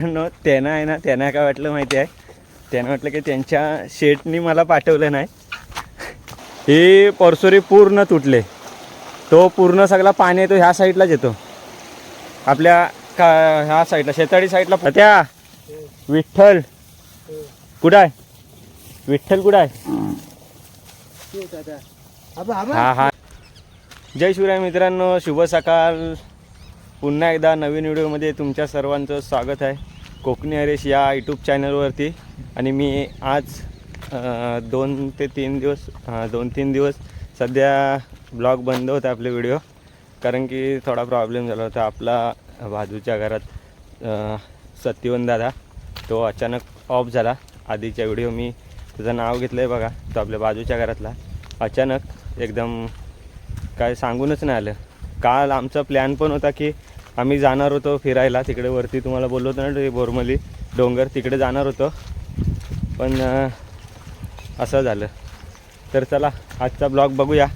न त्यांना आहे ना त्यांना काय वाटलं माहिती आहे? त्यानं वाटलं की त्यांच्या शेटनी मला पाठवलं नाही. हे परसोरी पूर्ण तुटले. तो पूर्ण सगळा पाणी येतो ह्या साईडलाच येतो. आपल्या का ह्या साईडला शेताळी साईडला त्या! विठ्ठल! कुठं आहे? विठ्ठल कुठं आहे? हा हा. जय शिवराय मित्रांनो शुभ सकाळ पुन्हा एकदा नवीन व्हिडिओमध्ये तुमच्या सर्वांचं स्वागत आहे. कोकणी हरेश या यूट्यूब चॅनलवरती आणि मी आज दोन ते तीन दिवस दोन तीन दिवस सध्या ब्लॉग बंद होते आपले व्हिडिओ कारण की थोडा प्रॉब्लेम झाला होता आपला बाजूच्या घरात सत्यवन दादा. तो अचानक ऑफ झाला. आधीच्या व्हिडिओ मी त्याचं नाव घेतलं आहे बघा तो आपल्या बाजूच्या घरातला. अचानक एकदम काय सांगूनच नाही आलं. काल आमचा प्लॅन पण होता की आम्ही जाणार होतो फिरायला. तिकडे वरती तुम्हाला बोललो होतो ना ते बोरमली डोंगर तिकडे जाणार होतो. पण असं झालं. तर चला आजचा ब्लॉग बघूया.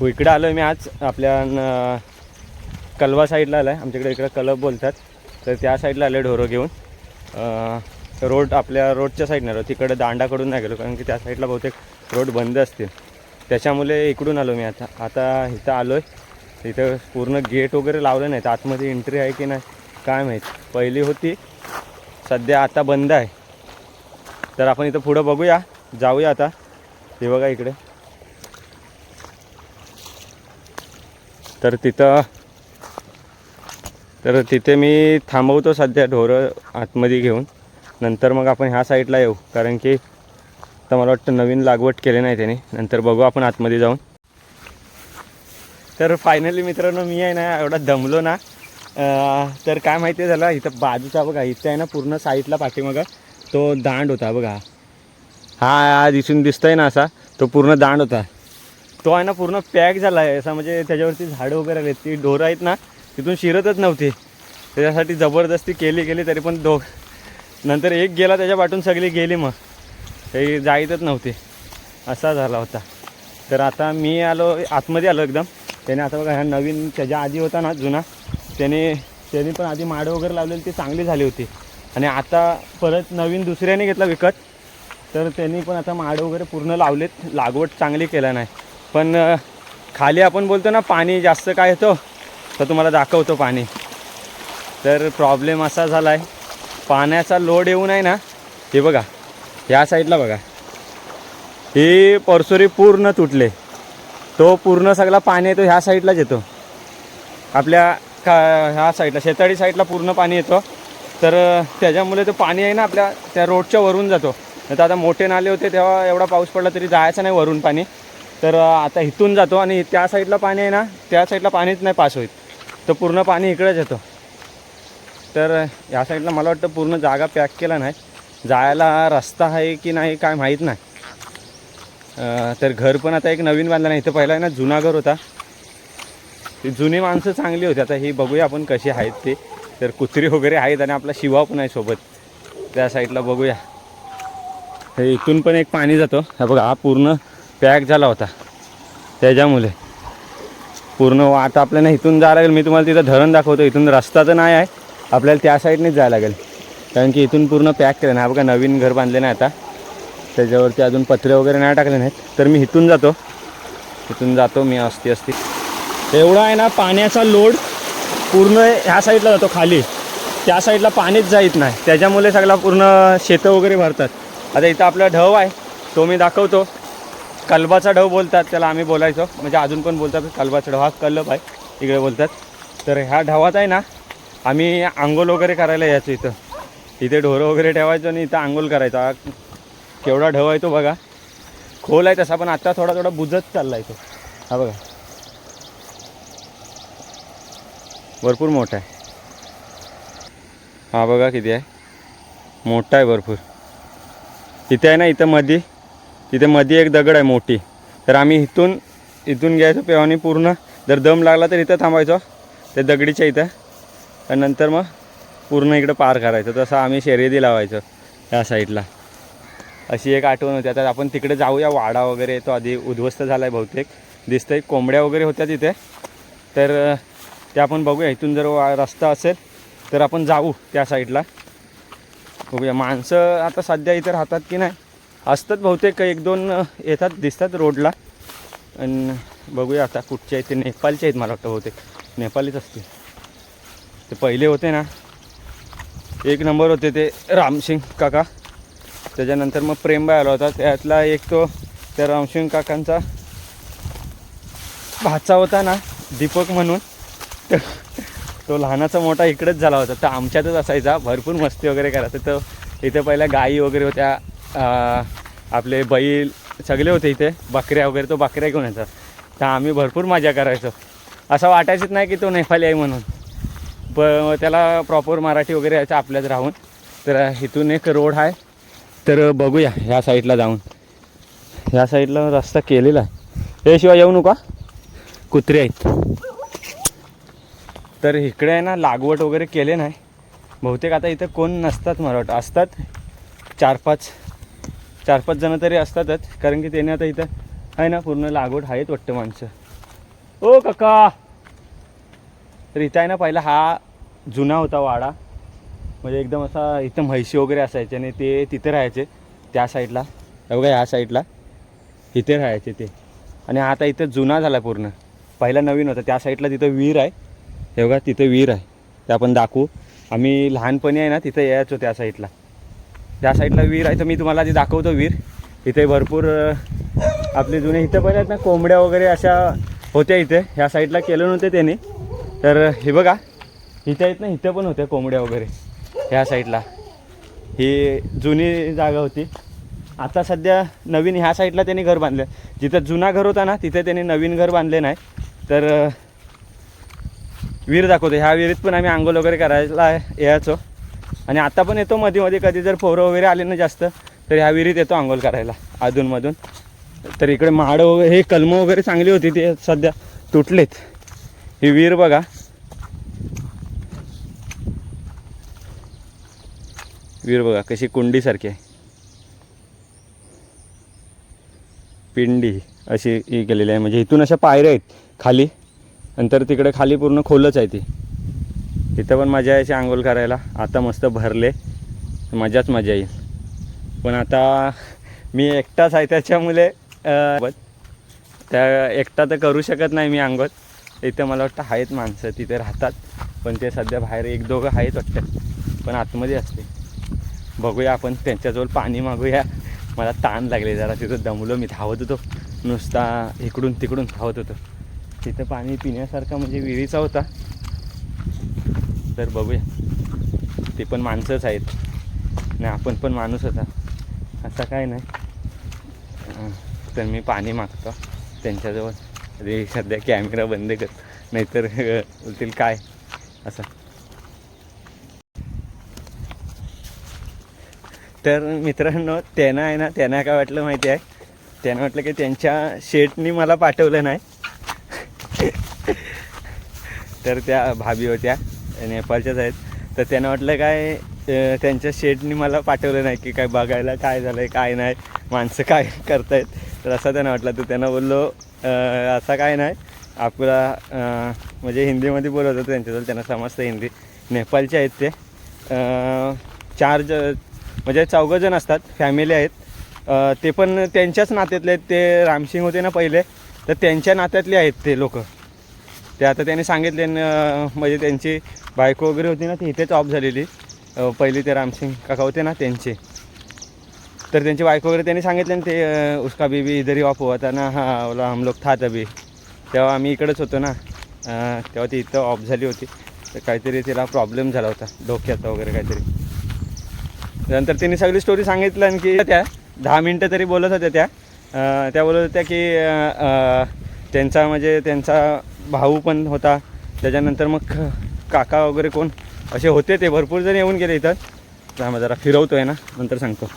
हो, इकडं आलो आहे मी आज. आपल्या न- कलवा साईडला आलं आहे आमच्याकडे इकडं कलब बोलतात. तर त्या साईडला आले ढोरं घेऊन. रोड आपल्या रोडच्या साईडनं आलो. तिकडे दांडाकडून नाही गेलो कारण की त्या साईडला बहुतेक रोड बंद असतील. त्याच्यामुळे इकडून आलो मी आता. आता इथं आलो आहे इथं पूर्ण गेट वगैरे लावलं नाही तर आतमध्ये एंट्री आहे की नाही काय माहीत. पहिली होती सध्या आता बंद आहे. तर आपण इथं पुढं बघूया जाऊया आता. हे बघा इकडे. तर तिथं तर तिथे मी थांबवतो सध्या ढोरं आतमध्ये घेऊन. नंतर मग आपण ह्या साईडला येऊ. कारण की तर मला वाटतं नवीन लागवड केली नाही त्याने. नंतर बघू आपण आतमध्ये जाऊन. तर फायनली मित्रांनो मी आहे ना एवढा दमलो ना. तर काय माहिती आहे झालं इथं बाजूचा बघा इथं आहे ना पूर्ण साईडला पाठीमागं तो दांड होता बघा. हा हा दिसून दिसतोय ना असा तो पूर्ण दांड होता. तो आहे ना पूर्ण पॅक झाला आहे. असा म्हणजे त्याच्यावरती झाडं वगैरे आले ती ढोरं आहेत ना तिथून शिरतच नव्हती. त्याच्यासाठी जबरदस्ती केली गेली तरी पण दो नंतर एक गेला त्याच्या पाठून सगळी गेली मग. तरी जायतच नव्हते. असा झाला होता. तर आता मी आलो आतमध्ये आलो एकदम. त्याने आता बघा ह्या नवीन त्याच्या आधी होता ना जुना. त्याने त्याने पण आधी माडं वगैरे लावलेली ते चांगली झाली होती. आणि आता परत नवीन दुसऱ्याने घेतला विकत. तर त्यांनी पण आता माडं वगैरे पूर्ण लावलेत. लागवड चांगली केला नाही. पण खाली आपण बोलतो ना पाणी जास्त काय येतो तर तुम्हाला दाखवतो पाणी. तर प्रॉब्लेम असा झाला आहे पाण्याचा लोड येऊ नये ना. हे बघा ह्या साईडला बघा. हे परसोरी पूर्ण तुटले. तो पूर्ण सगळा पाणी येतो ह्या साईडलाच येतो. आपल्या का ह्या साईडला शेताळी साईडला पूर्ण पाणी येतो. तर त्याच्यामुळे ते पाणी आहे ना आपल्या त्या रोडच्या वरून जातो. नाही तर आता मोठे नाले होते तेव्हा एवढा पाऊस पडला तरी जायचं नाही वरून पाणी. तर आता इथून जातो आणि त्या साईडला पाणी आहे ना त्या साईडला पाणीच नाही पास होईल तर पूर्ण पाणी इकडेच येतो. तर ह्या साईडला मला वाटतं पूर्ण जागा पॅक केला नाही. जायला रस्ता आहे की नाही काय माहीत नाही. तर घर पण आता एक नवीन बांधलं नाही. इथं पहिला आहे ना जुना घर होता. ती जुनी माणसं चांगली होती. आता ही बघूया आपण कशी आहेत ते. तर कुत्री वगैरे आहेत आणि आपला शिवा पण आहे सोबत. त्या साईडला बघूया. हे इथून पण एक पाणी जातो. हा बघा हा पूर्ण पॅक झाला होता. त्याच्यामुळे. पूर्ण आता आपल्याला इथून जावं लागेल. मी तुम्हाला तिथं धरण दाखवतो. इथून रस्ता तर नाही आहे. आपल्याला त्या साईडनेच जायला लागेल. कारण की इथून पूर्ण पॅक केलं नाही. हा बघा नवीन घर बांधले नाही आता. त्याच्यावरती अजून पत्रे वगैरे नाही टाकले नाहीत. तर मी इथून जातो. इथून जातो मी असती असती. एवढा आहे ना पाण्याचा लोड पूर्ण ह्या साईडला जातो खाली. त्या साईडला पाणीच जाईत नाही. त्याच्यामुळे सगळा पूर्ण शेतं वगैरे भरतात. आता इथं आपला ढव आहे. तो मी दाखवतो. कलबाचा ढव बोलतात. त्याला आम्ही बोलायचो. म्हणजे अजून पण बोलतात कलबाचा ढव हा कलब आहे. इकडे बोलतात. तर ह्या ढवात आहे ना आम्ही आंघोळ वगैरे करायला यायचो इथं. इथे ढोरं वगैरे ठेवायचो आणि इथं आंघोळ करायचा. केवढा ढव आहे तो बघा. खोल आहे तसा पण आत्ता थोडा थोडा बुजत चालला आहे तो. हा बघा. भरपूर मोठा आहे. हा बघा किती आहे. मोठा आहे भरपूर. इथे आहे ना इथं मधी. तिथे मध्ये एक दगड आहे मोठी. तर आम्ही इथून इथून घ्यायचो पेवानी पूर्ण. जर दम लागला तर इथं थांबायचो. ते दगडीच्या इथं. आणि नंतर मग पूर्ण इकडं पार करायचं. तसं आम्ही शर्यती लावायचो या साईडला अशी एक आठवण होती. आता आपण तिकडे जाऊया. वाडा वगैरे तो आधी उद्ध्वस्त झाला आहे बहुतेक. दिसतंय कोंबड्या वगैरे होत्या तिथे. तर ते आपण बघूया. इथून जर वा रस्ता असेल तर आपण जाऊ त्या साईडला. बघूया. माणसं आता सध्या इथे राहतात की नाही? असतात बहुतेक. एक दोन येतात दिसतात रोडला. आणि बघूया आता कुठचे आहेत ते नेपाळचे आहेत मला वाटतं बहुतेक. नेपाळीच असतील. ते पहिले होते ना. एक नंबर होते ते रामसिंग काका. त्याच्यानंतर मग प्रेमबाई आला होता. त्यातला एक तो त्या रामशिंग काकांचा भाचा होता ना दीपक म्हणून. तर तो लहानाचा मोठा इकडेच झाला होता. तर आमच्यातच असायचा. भरपूर मस्ती वगैरे करायचा. तर इथे पहिल्या गाई वगैरे होत्या आपले बैल सगळे होते इथे. बकऱ्या वगैरे तो बकऱ्या घेऊन यायचा. तर आम्ही भरपूर मजा करायचो. असं वाटायचंच नाही की तो नेपाली आहे म्हणून. प त्याला प्रॉपर मराठी वगैरे यायचं आपल्यात राहून. तर इथून एक रोड आहे. तर बघूया ह्या साईडला जाऊन. ह्या साईडला रस्ता केलेला आहे. याशिवाय येऊ नका. कुत्रे आहेत. तर इकडे आहे ना लागवड वगैरे केले नाही. बहुतेक आता इथं कोण नसतात मला वाटतं. असतात. चार पाच चार पाच जणं तरी असतातच. कारण की त्याने आता इथं आहे ना पूर्ण लागवड आहेत वाटतं माणसं. ओ काका! तर इथं आहे ना पहिला हा जुना होता वाडा. म्हणजे एकदम असा इथं म्हैशी वगैरे असायचे आणि ते तिथे राहायचे त्या साईडला बघा ह्या साईडला इथे राहायचे ते. आणि आता इथं जुना झाला पूर्ण. पहिला नवीन होता. त्या साईडला तिथं विहीर आहे. हे बघा तिथं विहीर आहे. ते आपण दाखवू. आम्ही लहानपणी आहे ना तिथं यायचो त्या साईडला त्या साईडला विहीर आहे. तर मी तुम्हाला आधी दाखवतो विहीर. इथे भरपूर आपले जुने इथं पण आहेत ना कोंबड्या वगैरे अशा होत्या इथे. ह्या साईडला केलं नव्हते त्याने. तर हे बघा इथे आहेत ना इथं पण होत्या कोंबड्या वगैरे. ह्या साईडला. ही जुनी जागा होती. आता सध्या नवीन ह्या साईडला त्यांनी घर बांधलं जिथं जुना घर होता ना तिथे त्यांनी नवीन घर बांधले नाही. तर विहीर दाखवतो. ह्या विहिरीत पण आम्ही आंघोळ वगैरे करायला यायचो. आणि आता पण येतो मध्ये मध्ये कधी जर पोरं वगैरे आले ना जास्त तर ह्या विहिरीत येतो आंघोळ करायला अधूनमधून. तर इकडे माडं वगैरे हे कलमं वगैरे चांगली होती ते सध्या तुटलेत. ही विहीर बघा. विहीर बघा कशी कुंडीसारखी आहे. पिंडी अशी ही केलेली आहे. म्हणजे इथून अशा पायऱ्या आहेत खाली. नंतर तिकडे खाली पूर्ण खोलच आहे ती. तिथं पण मजा यायची आंघोळ करायला. आता मस्त भरले. मजाच मजा येईल. पण आता मी एकटाच आहे त्याच्यामुळे त्या एकटा तर करू शकत नाही मी आंघोळ. इथं मला वाटतं आहेत माणसं तिथे राहतात. पण ते सध्या बाहेर एक दोघं आहेत वाटतं. पण आतमध्ये असते बघूया आपण त्यांच्याजवळ पाणी मागूया. मला ताण लागले जरा तिथं दमलो मी धावत होतो. नुसता इकडून तिकडून धावत होतो. तिथं पाणी पिण्यासारखा म्हणजे विहिरीचा होता. तर बघूया. ते पण माणसंच आहेत. नाही आपण पण माणूस होता. असं काय नाही. तर मी पाणी मागतो. त्यांच्याजवळ. अरे सध्या कॅमेरा बंद कर. नाहीतर अं, बोलतील काय? असं. तर मित्रांनो त्यांना आहे ना त्यांना काय वाटलं माहिती आहे? त्यांना वाटलं की त्यांच्या शेटनी मला पाठवलं नाही. तर त्या भाभी होत्या नेपाळच्याच आहेत. तर त्यांना वाटलं काय त्यांच्या शेटनी मला पाठवलं नाही की काय बघायला काय झालं आहे काय नाही माणसं काय करतायत. तर असं त्यांना वाटलं. तर त्यांना बोललो असा काय नाही. आपला म्हणजे हिंदीमध्ये बोलत होतो त्यांच्याजवळ त्यांना समजतं हिंदी. नेपाळचे आहेत ते. चार ज म्हणजे चौघं जण असतात फॅमिली आहेत. ते पण त्यांच्याच नात्यातले आहेत. ते रामसिंग होते ना पहिले तर त्यांच्या नात्यातले आहेत ते लोक. ते आता त्यांनी सांगितले न, म्हणजे त्यांची बायको वगैरे होती ना ती इथेच ऑफ झालेली. पहिले ते रामसिंग काका होते ना त्यांचे. तर त्यांची बायको वगैरे त्यांनी सांगितले ना ते उसका बीबी इधरी ऑफ होता ना हा ओला हम लोग था तबी तेव्हा आम्ही इकडेच होतो ना. तेव्हा ती इथं ऑफ झाली होती. तर काहीतरी तिला प्रॉब्लेम झाला होता डोक्याचा वगैरे काहीतरी. नंतर तिने सगळी स्टोरी सांगितलं आणि की त्या दहा मिनटं तरी बोलत होत्या त्या. त्या बोलत होत्या की त्यांचा म्हणजे त्यांचा भाऊ पण होता. त्याच्यानंतर मग काका वगैरे कोण असे होते ते भरपूर जण येऊन गेले इथं. थांबा जरा फिरवतोय ना नंतर सांगतो.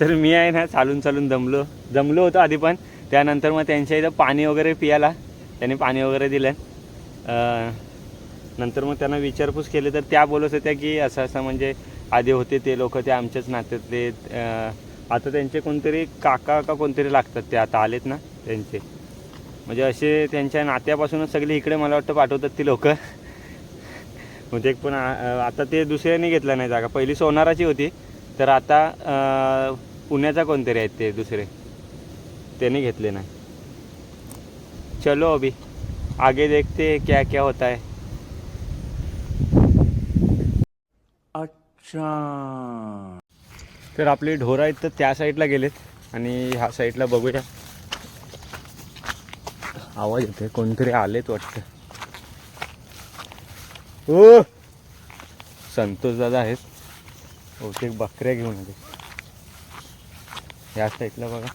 तर मी आहे ना चालून चालून दमलो. दमलो होतो आधी पण. त्यानंतर मग त्यांच्या इथं पाणी वगैरे पियाला. त्यांनी पाणी वगैरे दिलं. नंतर मग त्यांना विचारपूस केली तर त्या बोलत होत्या की असं असं म्हणजे आधी होते ते लोक ते आमच्याच नात्यातले आता त्यांचे कोणतरी काका का कोणतरी लागतात ते आता आलेत ना त्यांचे. म्हणजे असे त्यांच्या नात्यापासूनच सगळे इकडे मला वाटतं पाठवतात ती लोक. म्हणजे पण आता ते दुसऱ्याने घेतला नाही जागा. पहिली सोनाराची होती तर आता पुण्याचा कोणतरी आहेत ते दुसरे. त्यांनी घेतले नाही. चलो अभी आगे देखते क्या क्या होता है. अच्छा तर आपले ढोरं आहेत तर त्या साईडला गेलेत. आणि ह्या साईडला बघूया. आवाज येते कोणतरी आलेत वाटतं. ओ! संतोष दादा आहेत. बहुतेक बकऱ्या घेऊन आले. ह्या साईडला बघा.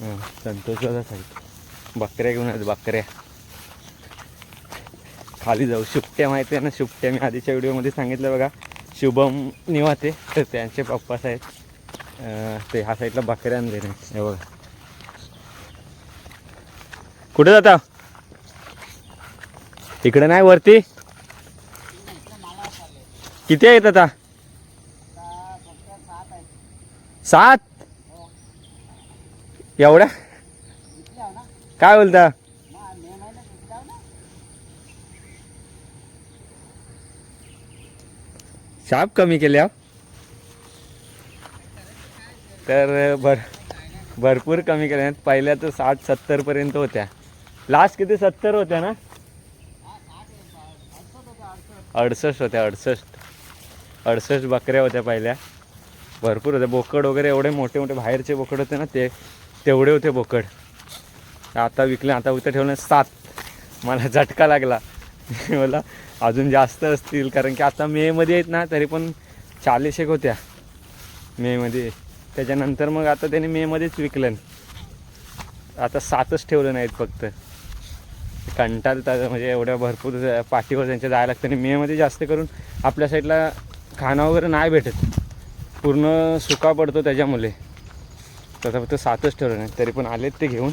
हं, संतोष दादा साईड बकऱ्या घेऊन आले बकऱ्या. खाली जाऊ. शुपट्या माहिती आहे ना शुपट्या मी आधीच्या व्हिडिओमध्ये सांगितलं बघा शुभम निवाते. तर त्यांचे पप्पा साहेब ते ह्या साईडला बकऱ्या देणे हे बघा. कुठे जाता? तिकडे नाही वरती? किती आहेत आता? सात? एवढ्या? काय बोलता? शाप कमी केल्या. तर भर भरपूर कमी केल्या. पहिल्या तर साठ सत्तरपर्यंत होत्या. लास्ट किती? सत्तर होत्या ना? अडसष्ट होत्या अडसष्ट. अडसष्ट बकऱ्या होत्या पहिल्या. भरपूर होत्या. बोकड वगैरे एवढे मोठे मोठे बाहेरचे बोकड होते ना ते तेवढे होते बोकड. आता विकले आता उतर ठेवलं सात. मला झटका लागला. मला अजून जास्त असतील कारण की आता मेमध्ये आहेत ना तरी पण चाळीस एक होत्या. मेमध्ये त्याच्यानंतर मग आता त्याने मेमध्येच विकलं. आता सातच ठेवलं नाहीत फक्त. कंटाळतात म्हणजे एवढ्या भरपूर पाठीवर त्यांच्या जायला लागतं. आणि मेमध्ये जास्त करून आपल्या साईडला खाणं वगैरे नाही भेटत. पूर्ण सुका पडतो त्याच्यामुळे. तसं फक्त सातच ठेवलं नाही. तरी पण आलेत ते घेऊन.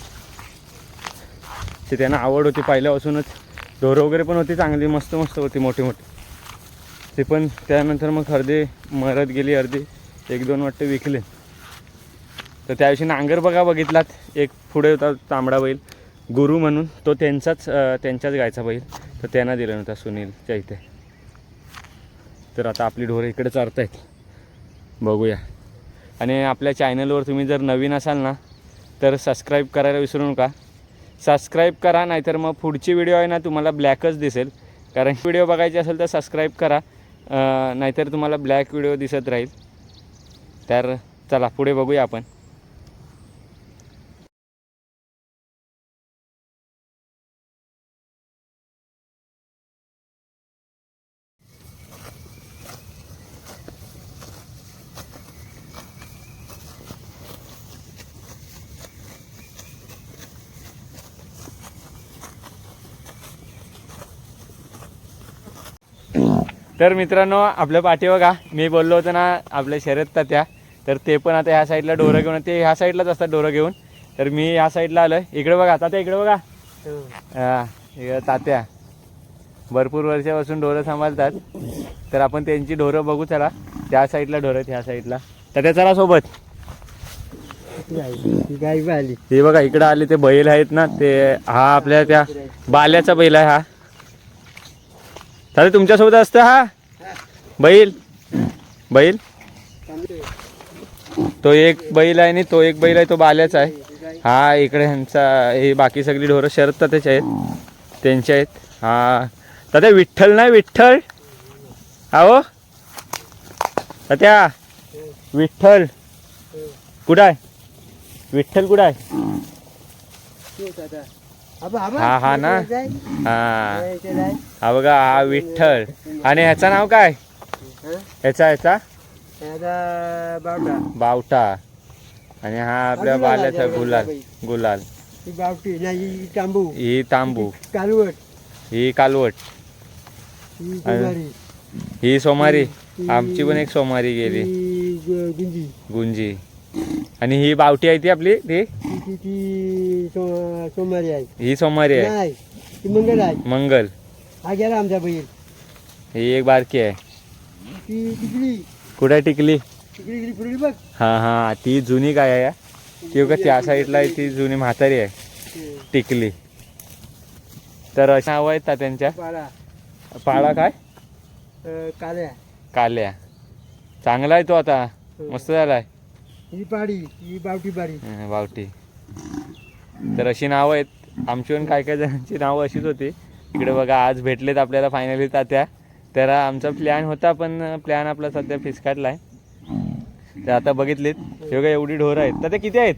ते त्यांना आवड होती पहिल्यापासूनच. ढोरं वगैरे पण होती चांगली मस्त मस्त होती मोठी मोठी. ते पण त्यानंतर मग अर्धे मरत गेली अर्धी एक दोन वाटते विकले. तर त्याविषयी नांगर बघा बघितलात. एक पुढे होता तांबडा बैल. गुरु म्हणून. तो त्यांचाच त्यांच्याच गायचा बैल. तर त्यांना दिला नव्हता सुनीलच्या इथे. तर आता आपली ढोरं इकडे चारतायत बघूया. आणि आपल्या चॅनलवर तुम्ही जर नवीन असाल ना तर सबस्क्राईब करायला विसरू नका. सबस्क्राईब करा नाहीतर मग पुढची व्हिडिओ आहे ना तुम्हाला ब्लॅकच दिसेल. कारण व्हिडिओ बघायची असेल तर सबस्क्राईब करा. नाहीतर तुम्हाला ब्लॅक व्हिडिओ दिसत राहील. तर चला पुढे बघूया आपण. तर मित्रांनो आपल्या पाठी बघा मी बोललो होतो ना आपल्या शर्यत तात्या. तर ते पण आता ह्या साईडला डोरं घेऊन ते ह्या साईडलाच असतात डोरं घेऊन. तर मी ह्या साईडला आलो इकडे बघा तात्या इकडे बघा. हा तात्या. भरपूर वर्षापासून ढोरं सांभाळतात. तर आपण त्यांची ढोरं बघू चला. त्या साईडला ढोरं आहेत ह्या साईडला तात्या चला सोबत. हे बघा इकडे आले ते बैल आहेत ना ते हा आपल्या त्या बाल्याचा बैल आहे हा. तुमच्या तुमच्यासोबत असतं हा? बैल? बैल? तो एक बैल आहे आणि तो एक बैल आहे तो बाल्याचा आहे. हा इकडे ह्यांचा हे बाकी सगळी ढोरं शरद त्याचे आहेत. त्यांचे आहेत. हा. तात्या विठ्ठल नाही विठ्ठल? हा हो? तात्या विठ्ठल. कुठं आहे? विठ्ठल कुठं आहे? हा हा ना. हा. हा बघा हा विठ्ठल. आणि ह्याचं नाव काय? ह्याचा ह्याचा बावटा. आणि हा आपल्या बाल्याचा गुलाल. गुलाल. बावटी नाही तांबू. ही तांबू. कालवट. ही कालवट. ही ही सोमारी. आमची पण एक सोमारी गेली. ही गुंजी. गुंजी. आणि ही बावटी आहे ती आपली ती? ती ती- ती सो- सोमवारी आहे. ही सोमारी आहे. मंगल आहे. मंगल. हा गेला आमचा बैल ही एक बारकी आहे. ती तिकडी कुठे टिकली? तिकडी गेली बघ. हा हा ती जुनी काय आहे? ती बघा त्या साईडला आहे ती जुनी म्हातारी आहे. टिकली. तर अशी नावं आहेत तात्यांच्या पाळा. पाळा काय? अं, काल्या. काल्या. चांगला आहे तो आता. मस्त झालाय. ही पाडी ही बावटी पाडी. हं, बावटी. तर अशी नावं आहेत. आमची पण काय काय जणांची नावं अशीच होती. इकडे बघा आज भेटलेत आपल्याला फायनली तात्या. तर आमचा प्लॅन होता पण प्लॅन आपला सध्या फिसकाटला आहे. तर आता बघितलीत हे बघा एवढी ढोरं आहेत. तर ते किती आहेत?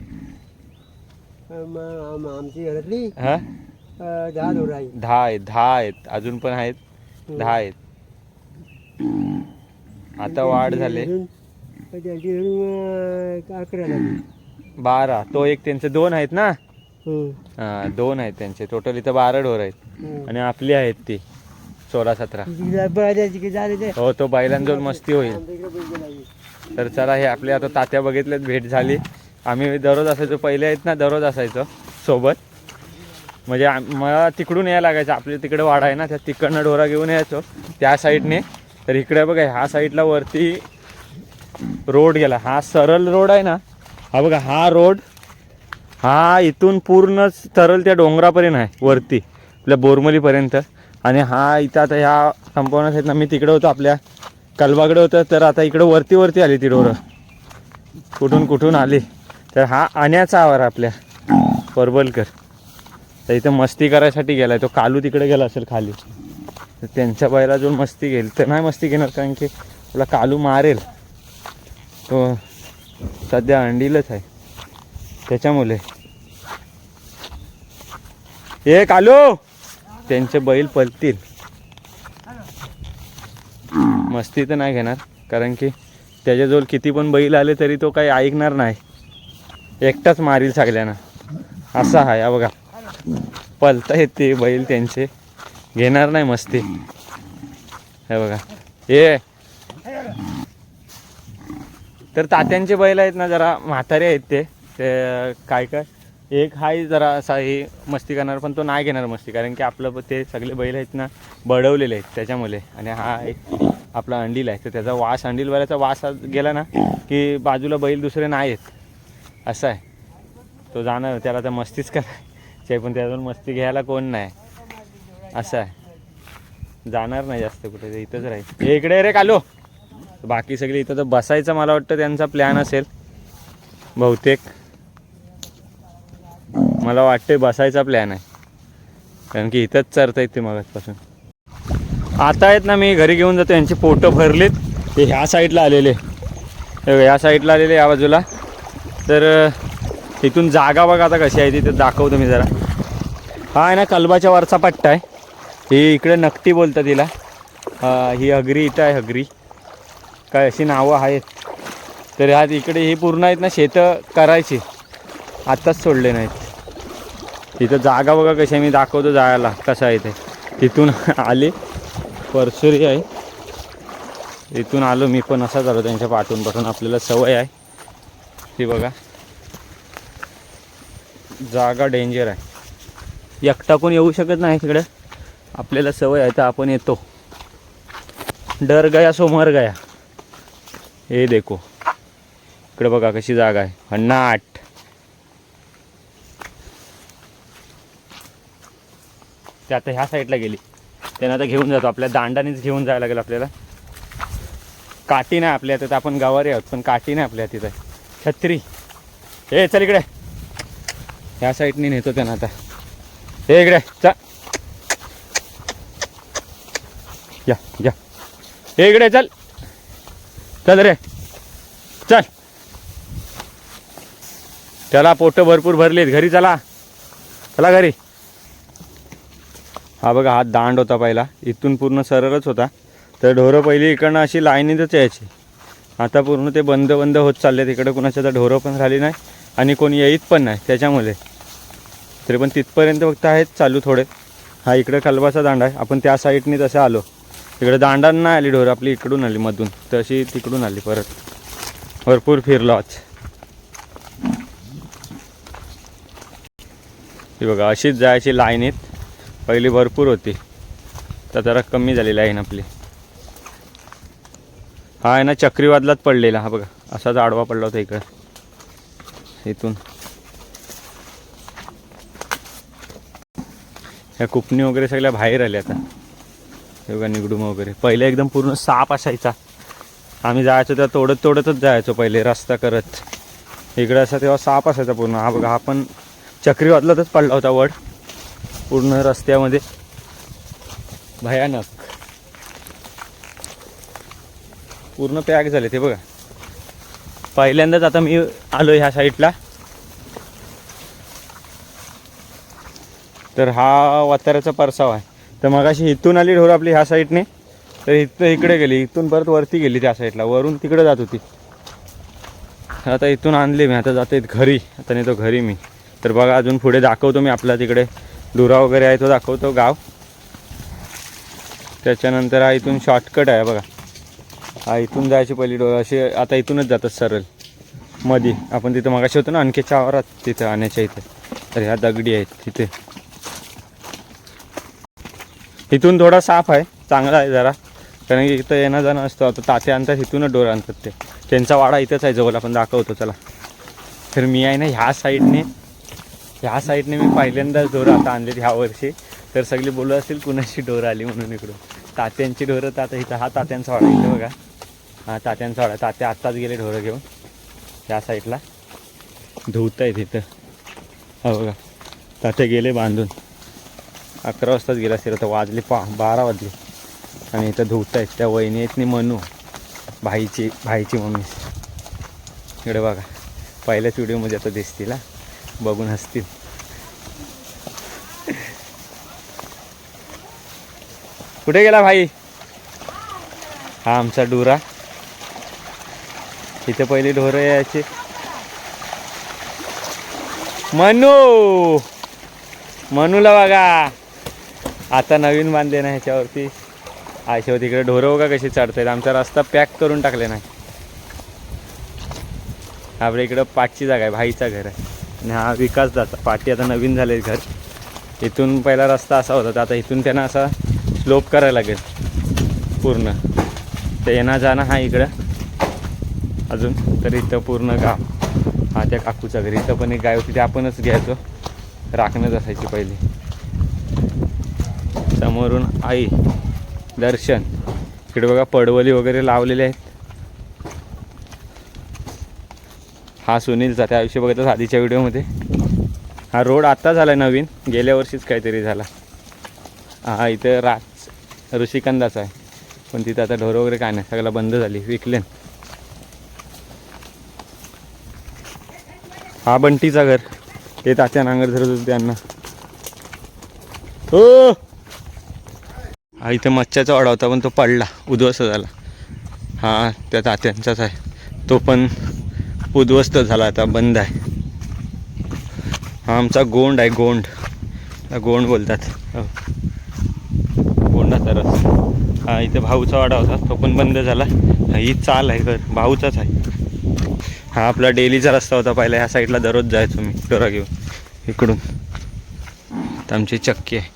आमची घरातली हा? दहा दोर आहे दहा आहेत दहा आहेत. अजून पण आहेत. दहा आहेत. आता वाढ झाले. त्यांची धरून अकरा झाली. बारा. तो एक त्यांचे दोन आहेत ना? हं, दोन आहेत त्यांचे. टोटल इथं बारा ढोर आहेत. आणि आपली आहेत ती. सोळा सतरा. हो तो बैलांजवळ मस्ती होईल. तर चला हे आपले आता तात्या बघितलेत भेट झाली. आम्ही दररोज असायचो पहिले आहेत ना दररोज असायचो सोबत. म्हणजे मला तिकडून यायला लागायचं. आपल्या तिकडे वाडा आहे ना त्या तिकडनं ढोरा घेऊन यायचो त्या साईडने. तर इकडे बघा ह्या साईडला वरती रोड गेला. हा सरळ रोड आहे ना. हा बघा हा रोड हा इथून पूर्ण सरळ त्या डोंगरापर्यंत आहे वरती. आपल्या बोरमलीपर्यंत. आणि हा इथं आता ह्या संपवण्यात आहेत ना मी तिकडे होतो आपल्या कलबाकडे होतं तर आता इकडं वरती वरती आली ती डोरं. कुठून कुठून आली. तर हा आण्याचा आवार आपल्या. परबलकर. तर इथं मस्ती करायसाठी गेलाय. तो कालू तिकडे गेला असेल खाली. तर त्यांच्या बैला जो मस्ती घेईल. तर नाही मस्ती घेणार कारण की तुला कालू मारेल. तो सध्या अंडीलच आहे. त्याच्यामुळे. ए कालू! त्यांचे बैल पलतील. मस्ती तर नाही घेणार कारण की त्याच्याजवळ किती पण बैल आले तरी तो काही ऐकणार नाही. एकटाच मारील सगळ्यांना. असा आहे बघा. पलता येते बैल त्यांचे. घेणार नाही मस्ती. हे बघा. ये तर तात्यांचे बैल आहेत ना जरा म्हातारे आहेत ते. ते काय काय? एक हाय जरा असा हे मस्ती करणार पण तो नाही घेणार मस्ती कारण की आपलं ते सगळे बैल आहेत ना बडवलेले आहेत त्याच्यामुळे. आणि हा एक आपला अंडील आहे तर त्याचा वास अंडील बैलाचा वास गेला ना की बाजूला बैल दुसरे नाही आहेत. असं आहे. तो जाणार त्याला तर मस्तीच करायची पण त्यातून मस्ती घ्यायला कोण नाही. असं आहे. जाणार नाही जास्त कुठे ते इथंच राहील. इकडे रे कालो. बाकी सगळे इथं तर बसायचं मला वाटतं त्यांचा प्लॅन असेल. बहुतेक. मला वाटते बसायचा प्लॅन आहे. कारण की इथंच चरता येते मगाचपासून आता आहेत ना मी घरी घेऊन जातो. यांची पोटं भरलीत. ते ह्या साईडला आलेले. ह्या साईडला आलेले या बाजूला. तर इथून जागा बघा आता कशी आहे तिथे दाखवतो मी जरा. हा आहे ना कलबाच्या वरचा पट्टा आहे. ही इकडे नकटी बोलतात तिला ही हगरी इथं आहे हगरी. काय अशी नावं आहेत. तर ह्यात इकडे ही पूर्ण आहेत ना शेतं करायची. आत्ताच सोडले नाहीत. तिथं जागा बघा कशी मी दाखवतो जायला. कसं आहे ते. तिथून आली. परसुरी आहे. इथून आलो मी पण असा झालो त्यांच्या पाठून पाठून आपल्याला सवय आहे. ती बघा. जागा डेंजर आहे. एकटा कोण येऊ शकत नाही तिकडे आपल्याला सवय आहे तर आपण येतो. डर गया सो मर गया. हे देखो. इकडे बघा कशी जागा आहे. हन्नाट ते आता ह्या साईडला गेली. त्यांना आता घेऊन जातो. आपल्या दांडानेच घेऊन जायला लागेल आपल्याला. काठी नाही आपल्या तर आपण गावारी आहोत पण काठी नाही आपल्या तिथं. छत्री. हे चल इकडे. ह्या साईडने नेतो त्यांना आता. हे इकडे. चा. या या. हे इकडे चल. चल रे. चल. त्याला पोटं भरपूर भरलीत. घरी चला. चला घरी. हा बघा हा दांड होता पहिला. इथून पूर्ण सरळच होता. तर ढोरं पहिली इकडनं अशी लाईनीतच यायची. आता पूर्ण ते बंद बंद होत चालले तिकडे कुणाच्या तर ढोरं पण झाली नाही आणि कोणी येत पण नाही त्याच्यामुळे. तरी पण तिथपर्यंत फक्त आहेत चालू थोडे. हा इकडे कलबाचा दांडा आहे. आपण त्या साईडने तसं आलो. इकडे दांडांना नाही आली ढोरं आपली इकडून आली मधून. तशी तिकडून आली परत. भरपूर फिरलो आज. ही बघा अशीच जायची लाईनीत. पहिली भरपूर होती. तर जरा कमी झालेला आहे ना आपली. हा आहे ना चक्रीवादलाच पडलेला हा बघा. असाच आडवा पडला होता इकडं. इथून. ह्या कुपणी वगैरे सगळ्या बाहेर आल्या आता. हे बघा निगडूम वगैरे. पहिले एकदम पूर्ण साप असायचा. आम्ही जायचो तेव्हा तोडत तोडतच जायचो पहिले रस्ता करत. इकडं असा तेव्हा साप असायचा पूर्ण. हा बघा हा पण चक्रीवादलातच पडला होता वड. पूर्ण रस्त्यामध्ये भयानक. पूर्ण पॅक झाले ते बघा. पहिल्यांदाच आता मी आलो ह्या साईडला. तर हा वाताराचा परसाव आहे. तर मग अशी इथून आली ढोर आपली ह्या साईडने. तर इथं इकडे गेली इथून परत वरती गेली त्या साईडला. वरून तिकडे जात होती. आता इथून आणली मी आता जाते घरी. आता नाही तो घरी मी. तर बघा अजून पुढे दाखवतो मी आपला तिकडे. डुरा वगैरे आहे तो दाखवतो गाव. त्याच्यानंतर हा इथून शॉर्टकट आहे बघा. हा इथून जायची पहिली डोर असे आता इथूनच जातात सरळ. मधी. आपण तिथं मगाशी होतो ना आणखीच्या आवारात तिथं आणायच्या इथे. तर ह्या दगडी आहेत तिथे. इथून थोडा साफ आहे चांगला आहे जरा. कारण की इथं येणं जाणं असतं आता ताते आणतात इथूनच डोळा आणतात ते. त्यांचा वाडा इथंच आहे जवळ आपण दाखवतो चला. तर मी आहे ना ह्या साईडने ह्या साईडने मी पहिल्यांदाच ढोरं आता आणलेत ह्या वर्षी. तर सगळी बोलू असतील कुणाची डोरं आली म्हणून इकडून. तात्यांची ढोरं तर आता इथं हा तात्यांचा वाडा इथं बघा. हा तात्यांचा वाडा तात्या आत्ताच गेले ढोरं घेऊन. ह्या साईडला. धुवत आहेत इथं हो बघा. तात्या गेले बांधून. अकरा वाजताच गेला असेल आता वाजले पा बारा वाजले. आणि इथं धुवत आहेत त्या वहिनी आहेत म्हणू भाईची भाईची मम्मी. इकडे बघा. पहिल्याच व्हिडिओमध्ये आता दिसतील हा. बघून हसतील. कुठे गेला भाई? हा आमचा डुरा. इथे पहिले ढोरं यायचे. मनू! मनूला बघा. आता नवीन बांधले ना ह्याच्यावरती. आयशेवर हो, तिकडे ढोरं बघा कशी चढतायत. आमचा रस्ता पॅक करून टाकले नाही आपल्या इकडं पाचची जागा आहे भाईचा घर आहे. आणि हा विकास पाठी आता नवीन झाले घर. इथून पहिला रस्ता असा होता तर आता इथून त्यांना असा स्लोप करायला लागेल पूर्ण. तर येणं जाणं हा इकडं. अजून तर इथं पूर्ण गाव. हा त्या काकूचा घरी. इथं पण एक गाय होती ते आपणच घ्यायचो. राखणंच असायची पहिली. समोरून आई दर्शन. इकडे बघा पडवली वगैरे लावलेले आहेत. हा सुनीलचा त्या दिवशी बघितलं आधीच्या व्हिडिओमध्ये. हा रोड आत्ता झाला आहे नवीन गेल्या वर्षीच काहीतरी झाला. हा इथं राज ऋषिकंदाचा आहे. पण तिथं आता ढोरं वगैरे काय नाही सगळं बंद झाली विकले. हा बंटीचा घर ते तात्या नांगर धरत होते त्यांना. हो हा इथं मच्छ्याचा वाडा होता पण तो पडला उद्ध्वस्त झाला. हा त्या तात्यांचाच आहे. तो पण उद्ध्वस्त झाला आता बंद आहे. हा आमचा गोंड आहे गोंड. गोंड बोलतात. हो. गोंडाचा रस. हा इथे भाऊचा वाडा होता तो पण बंद झाला. ही चाल आहे घर. भाऊचाच आहे. हा आपला डेलीचा रस्ता होता पहिला. ह्या साईडला दररोज जायचो मी डोरा घेऊन. इकडून. तर आमची चक्की आहे.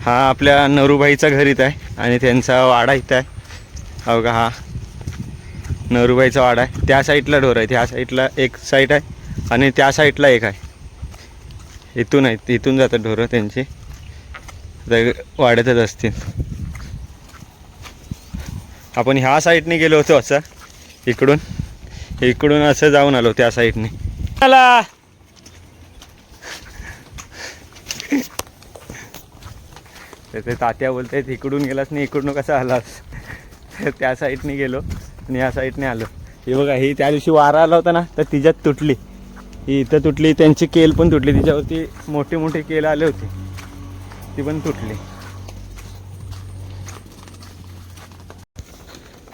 हा आपल्या नरूबाईचा घर इथं आहे आणि त्यांचा वाडा इथं आहे. हो का हा. नरूबाईचा वाडा आहे. त्या साईडला ढोर आहे त्या साईडला एक साईड आहे आणि त्या साईडला एक आहे. इथून आहेत. इथून जातात ढोरं त्यांची. वाढतच असतील. आपण ह्या साईडने गेलो होतो असं. इकडून. इकडून असं जाऊन आलो त्या साईडने. चला. तर ते तात्या बोलतायत इकडून गेलास नाही इकडून कसा आलास? तर त्या साईडने गेलो. आणि ह्या साईडने आलो. हे बघा ही त्या दिवशी वारा आला होता ना तर तिच्यात तुटली. ही इथं तुटली त्यांची केल पण तुटली. तिच्यावरती मोठे मोठे केल आले होते. ती पण तुटली.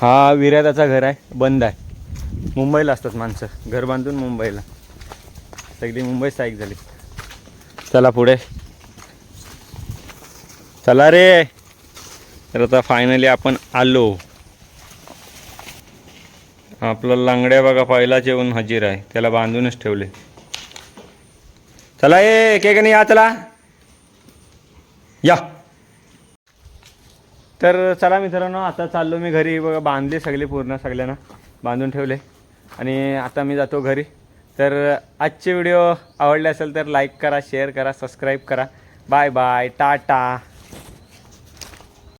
हा विर्यादाचा घर आहे बंद आहे. मुंबईला असतात माणसं. घर बांधून मुंबईला. सगळी मुंबई स्थायिक झाली. चला पुढे. चला रे. तर आता फायनली आपण आलो. आपलं लांगड्या बघा पहिलाच येऊन हजीर आहे. त्याला बांधूनच ठेवले. चला ए के नाही या चला. या. तर चला मित्रांनो आता चाललो मी घरी. बघा बांधले सगळे पूर्ण सगळ्यांना. बांधून ठेवले. आणि आता मी जातो घरी. तर आजचे व्हिडिओ आवडले असेल तर लाईक करा शेअर करा सबस्क्राईब करा. Bye bye. टाटा.